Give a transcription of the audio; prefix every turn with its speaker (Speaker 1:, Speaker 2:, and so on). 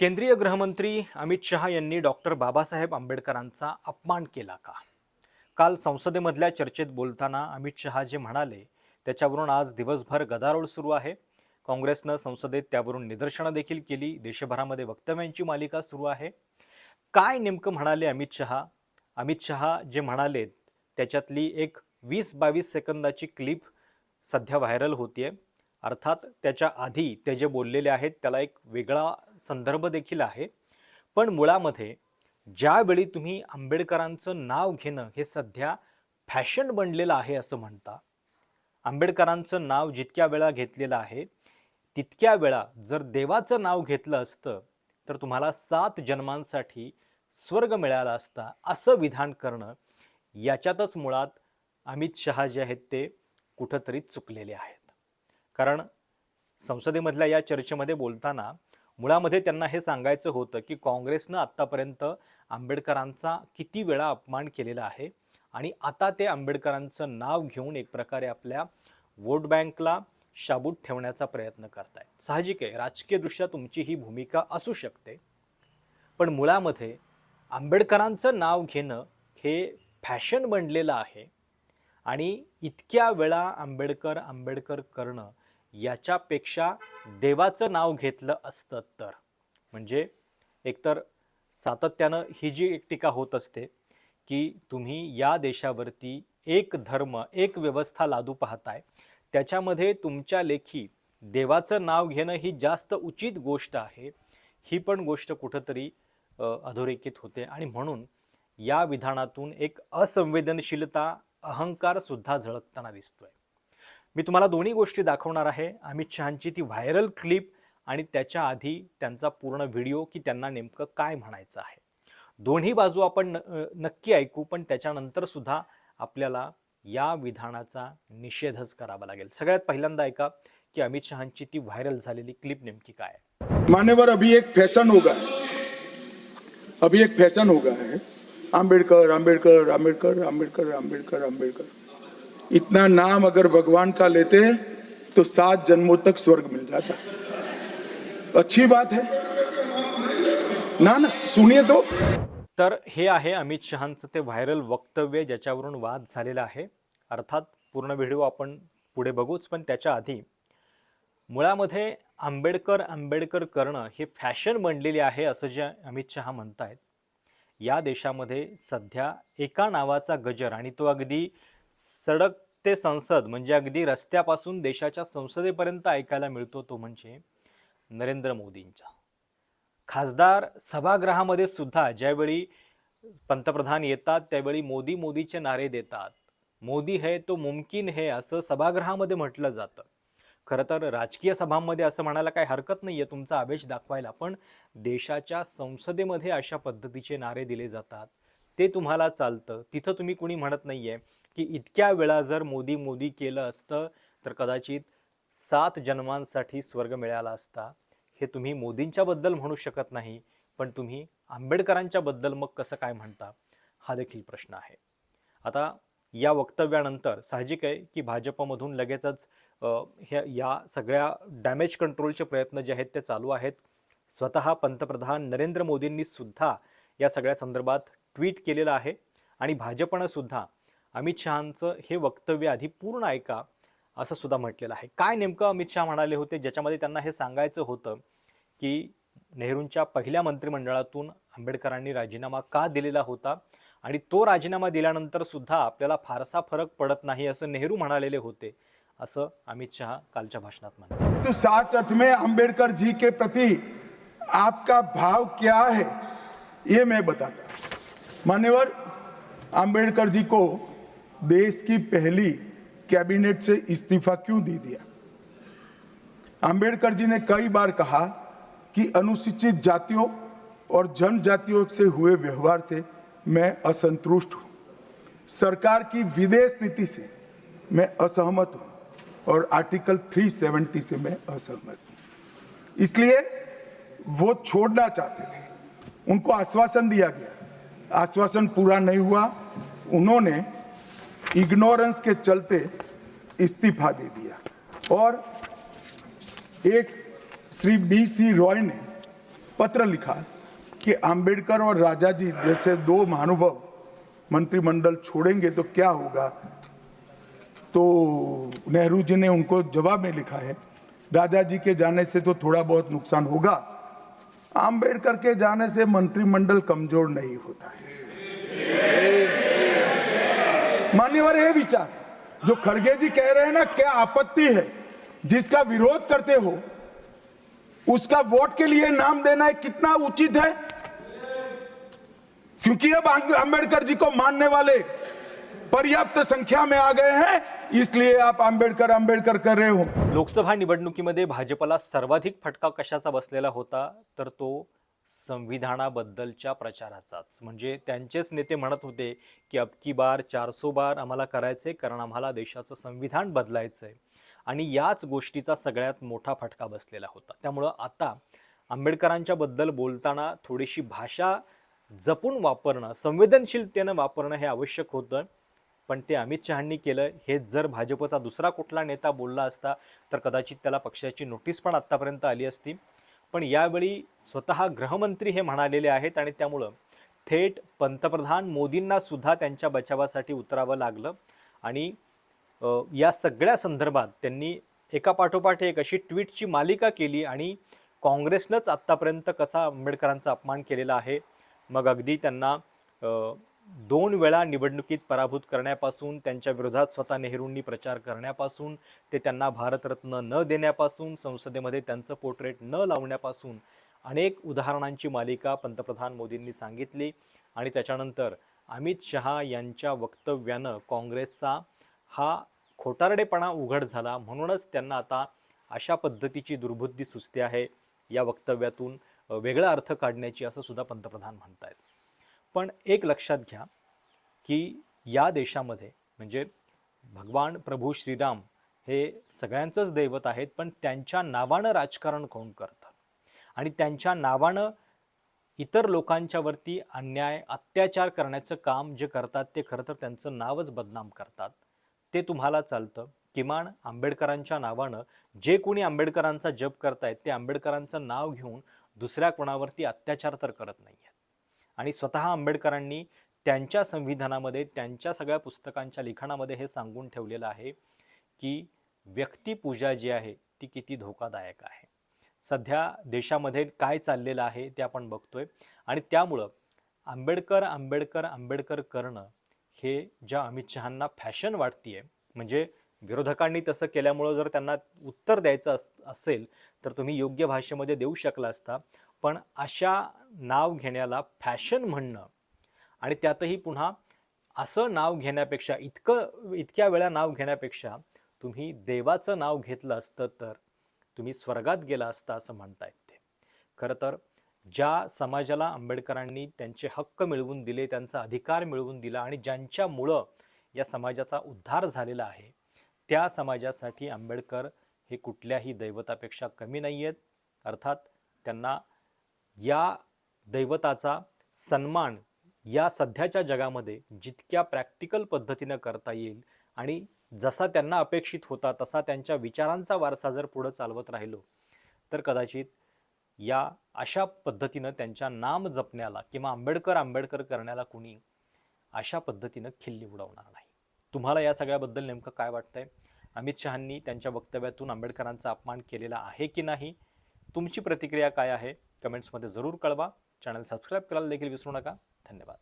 Speaker 1: केंद्रीय गृहमंत्री अमित शहा यांनी डॉक्टर बाबासाहेब आंबेडकरांचा अपमान केला का? काल संसदेमधल्या चर्चेत बोलताना अमित शहा जे म्हणाले त्याच्यावरून आज दिवसभर गदारोळ सुरू आहे. काँग्रेसनं संसदेत त्यावरून निदर्शनं देखील केली. देशभरामध्ये वक्तव्यांची मालिका सुरू आहे. काय नेमकं म्हणाले अमित शहा? अमित शहा जे म्हणाले त्याच्यातली एक वीस बावीस सेकंदाची क्लिप सध्या व्हायरल होतीये. अर्थात त्याच्या आधी ते जे बोललेले आहेत त्याला एक वेगळा संदर्भ देखील आहे. पण मुळामध्ये ज्यावेळी तुम्ही आंबेडकरांचं नाव घेणं हे सध्या फॅशन बनलेलं आहे असं म्हणता आंबेडकरांचं नाव जितक्या वेळा घेतलेलं आहे तितक्या वेळा जर देवाचं नाव घेतलं असतं तर तुम्हाला सात जन्मांसाठी स्वर्ग मिळाला असता असं विधान करणं याच्यातच मुळात अमित शहा जे आहेत ते कुठंतरी चुकलेले आहेत. कारण संसदेमधल्या या चर्चेमध्ये बोलताना मुळामध्ये त्यांना हे सांगायचं होतं की काँग्रेसनं आत्तापर्यंत आंबेडकरांचा किती वेळा अपमान केलेला आहे आणि आता ते आंबेडकरांचं नाव घेऊन एक प्रकारे आपल्या वोट बँकला शाबूत ठेवण्याचा प्रयत्न करताय साहजिक आहे राजकीयदृष्ट्या तुमची ही भूमिका असू शकते पण मुळामध्ये आंबेडकरांचं नाव घेणं हे फॅशन बनलेलं आहे आणि इतक्या वेळा आंबेडकर आंबेडकर करणं याच्यापेक्षा देवाचं नाव घेतलं असतं तर. म्हणजे एकतर सातत्यानं ही जी एक टीका होत असते की तुम्ही या देशावरती एक धर्म एक व्यवस्था लादू पाहताय त्याच्यामध्ये तुमच्या लेखी देवाचं नाव घेणं ही जास्त उचित गोष्ट आहे ही पण गोष्ट कुठंतरी अधोरेखित होते. आणि म्हणून या विधानातून एक असंवेदनशीलता अहंकार सुद्धा झळकताना दिसतोय. मी तुम्हाला दोन्ही गोष्टी दाखवणार आहे. अमित शहांची ती व्हायरल क्लिप आणि त्याच्या आधी त्यांचा पूर्ण व्हिडिओ की त्यांना नेमकं काय म्हणायचं आहे. दोन्ही बाजू आपण नक्की ऐकू पण त्याच्यानंतर सुद्धा आपल्याला या विधानाचा निषेधच करावा लागेल. सगळ्यात पहिल्यांदा ऐका की अमित शहांची ती व्हायरल झालेली क्लिप नेमकी काय आहे.
Speaker 2: मान्यवर अभी एक फॅशन होगा. अभी एक फॅशन होगा है. आंबेडकर आंबेडकर आंबेडकर आंबेडकर आंबेडकर आंबेडकर. इतना नाम अगर भगवान का लेते तो सात जन्मों तक स्वर्ग मिल जाता। अच्छी बात है। ना ना सुनिए तो।
Speaker 1: तर हे आहे अमित शहांचं ते व्हायरल वक्तव्य ज्याच्यावरून वाद झालेला आहे. अर्थात पूर्ण व्हिडिओ आपण पुढे बघूच पण त्याच्या आधी मुळामध्ये आंबेडकर आंबेडकर करणं हे फॅशन बनलेली आहे असं जे अमित शहा म्हणतायत. या देशामध्ये सध्या एका नावाचा गजर आणि तो अगदी सडक ते संसद म्हणजे अगदी रस्त्यापासून देशाच्या संसदेपर्यंत ऐकायला मिळतो तो म्हणजे नरेंद्र मोदींचा. खासदार सभागृहामध्ये सुद्धा ज्यावेळी पंतप्रधान येतात त्यावेळी मोदी मोदीचे नारे देतात. मोदी है तो मुमकिन है असं सभागृहामध्ये म्हटलं जातं. खरं तर राजकीय सभांमध्ये असं म्हणायला काही हरकत नाही आहे तुमचा आवेश दाखवायला पण देशाच्या संसदेमध्ये अशा पद्धतीचे नारे दिले जातात. ते तुम्हाला चालतं. तिथं तुम्ही कुणी म्हणत नाही आहे की इतक्या वेळा जर मोदी मोदी केलं असतं तर कदाचित सात जन्मांसाठी स्वर्ग मिळाला असता. हे तुम्ही मोदींच्याबद्दल म्हणू शकत नाही पण तुम्ही आंबेडकरांच्याबद्दल मग कसं काय म्हणता? हा देखील प्रश्न आहे. आता या वक्तव्यानंतर साहजिक आहे की भाजपमधून लगेचच ह्या या सगळ्या डॅमेज कंट्रोलचे प्रयत्न जे आहेत ते चालू आहेत. स्वतः पंतप्रधान नरेंद्र मोदींनी सुद्धा या सगळ्या संदर्भात ट्विट केलेलं आहे आणि भाजपनं सुद्धा अमित शहांचं हे वक्तव्य आधी पूर्ण ऐका असं सुद्धा म्हटलेलं आहे. काय नेमकं अमित शहा म्हणाले होते? ज्याच्यामध्ये त्यांना हे सांगायचं होतं की नेहरूंच्या पहिल्या मंत्रिमंडळातून आंबेडकरांनी राजीनामा का दिलेला होता? आणि तो राजीनामा दिल्यानंतर सुद्धा आपल्याला फारसा फरक पडत नाही असं नेहरू म्हणालेले होते असं अमित शहा कालच्या भाषणात म्हणाले
Speaker 2: तो सात अर्थ में आंबेडकर जी के प्रति आपका भाव क्या है? ये मैं बताता मान्यवर अंबेडकर जी को देश की पहली कैबिनेट से इस्तीफा क्यों दे दिया? अंबेडकर जी ने कई बार कहा कि अनुसूचित जातियों और जनजातियों से हुए व्यवहार से मैं असंतुष्ट हूँ। सरकार की विदेश नीति से मैं असहमत हूँ और आर्टिकल 370 से मैं असहमत हूँ। इसलिए वो छोड़ना चाहते थे। उनको आश्वासन दिया गया आश्वासन पूरा नहीं हुआ, उन्होंने इग्नोरेंस के चलते इस्तीफा दे दिया। और एक श्री बी सी रॉय ने पत्र लिखा कि अंबेडकर और राजा जी जैसे दो महानुभव मंत्रिमंडल छोड़ेंगे तो क्या होगा? तो नेहरू जी ने उनको जवाब में लिखा है राजा जी के जाने से तो थोड़ा बहुत नुकसान होगा। अंबेडकर के जाने से मंत्रिमंडल कमज़ोर नहीं होता है। मान्यवर ये विचार। जो खड़गे जी कह रहे हैं ना, क्या आपत्ति है? जिसका विरोध करते हो, उसका वोट के लिए नाम देना है कितना उचित है? क्योंकि अब अंबेडकर जी को मानने वाले पर्याप्त संख्या में आ गए हैं इसलिए आप आंबेडकर आंबेडकर कर रहे हो।
Speaker 1: लोकसभा निवडणुकीमध्ये भाजपला सर्वाधिक फटका कशाचा बसलेला होता तर तो संविधानाबद्दलच्या प्रचाराचाच. म्हणजे त्यांचेच नेते म्हणत होते की अबकी बार चारसो बार आम्हाला करायचे कारण आम्हाला देशाचं संविधान बदलायचं आहे आणि याच गोष्टीचा सगळ्यात मोठा फटका बसलेला होता. त्यामुळं आता आंबेडकरांच्या बद्दल बोलताना थोडीशी भाषा जपून वापरणं संवेदनशीलतेनं वापरणं हे आवश्यक होतं. पण ते अमित शहांनी केलं. हे जर भाजपचा दुसरा कुठला नेता बोलला असता तर कदाचित त्याला पक्षाची नोटीस पण आत्तापर्यंत आली असती. पण यावेळी स्वतः गृहमंत्री हे म्हणालेले आहेत आणि त्यामुळं थेट पंतप्रधान मोदींना सुद्धा त्यांच्या बचावासाठी उतरावं लागलं. आणि या सगळ्या संदर्भात त्यांनी एका पाठोपाठ एक अशी ट्विटची मालिका केली आणि काँग्रेसनंच आत्तापर्यंत कसा आंबेडकरांचा अपमान केलेला आहे. मग अगदी त्यांना दोन वेळा निवडणुकीत पराभूत करण्यापासून त्यांच्या विरोधात स्वतः नेहरूंनी प्रचार करण्यापासून ते त्यांना भारतरत्न न देण्यापासून संसदेमध्ये त्यांचं पोर्ट्रेट न लावण्यापासून अनेक उदाहरणांची मालिका पंतप्रधान मोदींनी सांगितली. आणि त्याच्यानंतर अमित शहा यांच्या वक्तव्यानं काँग्रेसचा हा खोटारडेपणा उघड झाला. म्हणूनच त्यांना आता अशा पद्धतीची दुर्बुद्धी सुचते आहे. या वक्तव्यातून वेगळा अर्थ काढण्याची असं सुद्धा पंतप्रधान म्हणत आहेत पण एक लक्षात घ्या की या देशामध्ये म्हणजे भगवान प्रभू श्रीराम हे सगळ्यांचंच दैवत आहेत पण त्यांच्या नावानं राजकारण कोण करतं? आणि त्यांच्या नावानं इतर लोकांच्यावरती अन्याय अत्याचार करण्याचं काम जे करतात ते खरं तर त्यांचं नावच बदनाम करतात. ते तुम्हाला चालतं. किमान आंबेडकरांच्या नावानं जे कोणी आंबेडकरांचा जप करतायत ते आंबेडकरांचं नाव घेऊन दुसऱ्या कोणावरती अत्याचार तर करत नाही आहेत आणि स्वतः आंबेडकरांनी त्यांच्या संविधानामध्ये त्यांच्या सगळ्या पुस्तकांच्या लिखाणामध्ये हे सांगून ठेवलेलं आहे की व्यक्तिपूजा जी आहे ती किती धोकादायक आहे. सध्या देशामध्ये काय चाललेलं आहे ते आपण बघतोय आणि त्यामुळं आंबेडकर आंबेडकर आंबेडकर करणं हे ज्या अमित शहांना फॅशन वाटतीये म्हणजे विरोधकांनी तसं केल्यामुळं जर त्यांना उत्तर द्यायचं अस असेल तर तुम्ही योग्य भाषेमध्ये देऊ शकला असता. पण अशा नाव घेण्याला फॅशन म्हणणं आणि त्यातही पुन्हा असं नाव घेण्यापेक्षा इतकं इतक्या वेळा नाव घेण्यापेक्षा तुम्ही देवाचं नाव घेतलं असतं तर तुम्ही स्वर्गात गेला असता असं म्हणता येते. खरं तर ज्या समाजाला आंबेडकरांनी त्यांचे हक्क मिळवून दिले त्यांचा अधिकार मिळवून दिला आणि ज्यांच्यामुळं या समाजाचा उद्धार झालेला आहे त्या समाजासाठी आंबेडकर हे कुठल्याही दैवतापेक्षा कमी नाही आहेत अर्थात त्यांना या दैवताचा सन्मान या सध्याच्या जगामध्ये जितक्या प्रॅक्टिकल पद्धतीनं करता येईल आणि जसा त्यांना अपेक्षित होता तसा त्यांच्या विचारांचा वारसा जर पुढं चालवत राहिलो तर कदाचित या अशा पद्धतीनं त्यांच्या नाम जपण्याला किंवा आंबेडकर आंबेडकर करण्याला कुणी अशा पद्धतीनं खिल्ली उडवणार नाही. तुम्हाला या सगळ्याबद्दल नेमकं काय वाटतंय? अमित शहांनी त्यांच्या वक्तव्यातून आंबेडकरांचा अपमान केलेला आहे की नाही? तुमची प्रतिक्रिया काय आहे? कमेंट्समध्ये जरूर कळवा. चॅनल सबस्क्राईब करायला देखील विसरू नका. धन्यवाद.